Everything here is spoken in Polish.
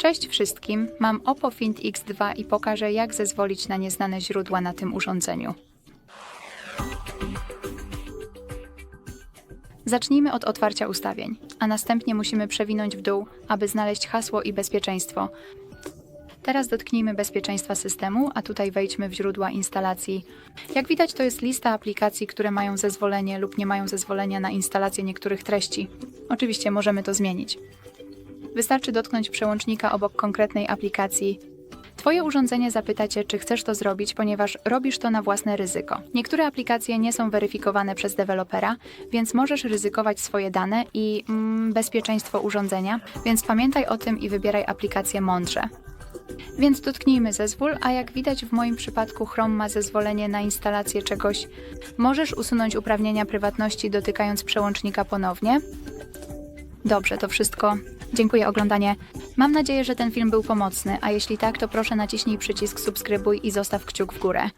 Cześć wszystkim, mam Oppo Find X2 i pokażę jak zezwolić na nieznane źródła na tym urządzeniu. Zacznijmy od otwarcia ustawień, a następnie musimy przewinąć w dół, aby znaleźć hasło i bezpieczeństwo. Teraz dotknijmy bezpieczeństwa systemu, a tutaj wejdźmy w źródła instalacji. Jak widać, to jest lista aplikacji, które mają zezwolenie lub nie mają zezwolenia na instalację niektórych treści. Oczywiście możemy to zmienić. Wystarczy dotknąć przełącznika obok konkretnej aplikacji. Twoje urządzenie zapyta Cię, czy chcesz to zrobić, ponieważ robisz to na własne ryzyko. Niektóre aplikacje nie są weryfikowane przez dewelopera, więc możesz ryzykować swoje dane i mm, bezpieczeństwo urządzenia, więc pamiętaj o tym i wybieraj aplikację mądrze. Więc dotknijmy zezwól, a jak widać w moim przypadku Chrome ma zezwolenie na instalację czegoś. Możesz usunąć uprawnienia prywatności dotykając przełącznika ponownie. Dobrze, to wszystko. Dziękuję oglądanie. Mam nadzieję, że ten film był pomocny, a jeśli tak, to proszę naciśnij przycisk subskrybuj i zostaw kciuk w górę.